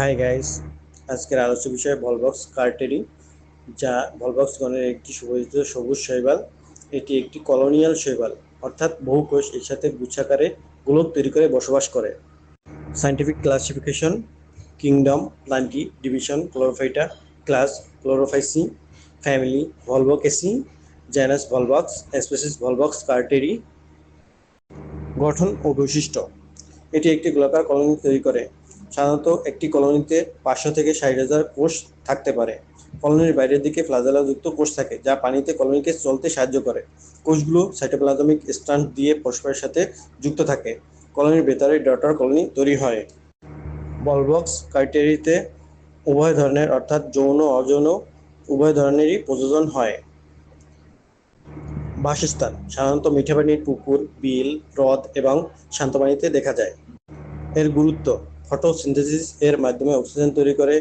Hi guys আজকের আলোচ্য বিষয় ভলবক্স কার্টেরি, যা ভলবক্স গণের একটি সুপরিচিত সবুজ শৈবাল। এটি একটি কলোনিয়াল শৈবাল, অর্থাৎ বহু কোষ এর একসাথে গুচ্ছাকারে গোলক তৈরি করে বসবাস করে। Scientific classification kingdom Plantae division Chlorophyta class Chlorophyceae family Volvocaceae genus Volvox species Volvox carteri গঠন ও বৈশিষ্ট্য এটি একটি গোলাকার কলোনি তৈরি করে। সাধারণত একটি কলোনিতে পাঁচশো থেকে ষাট হাজার কোষ থাকতে পারে। কলোনির বাইরের দিকে ফ্লাজেলাযুক্ত কোষ থাকে, যা পানিতে কলোনিকে চলতে সাহায্য করে। কোষগুলো সাইটোপ্লাজমিক স্ট্যান্ড দিয়ে পরস্পরের সাথে যুক্ত থাকে। কলোনির ভেতরে ডটার কলোনি তৈরি হয়। বলবক্স ক্রাইটেরিতে উভয় ধরনের, অর্থাৎ যৌন অযৌন, উভয় ধরনেরই প্রযোজন হয়। বাসস্থান, সাধারণত মিঠা পানির পুকুর, বিল, হ্রদ এবং শান্ত পানিতে দেখা যায়। এর গুরুত্ব ফটোসিনথেসিস এর মাধ্যমে অক্সিজেন তৈরি করে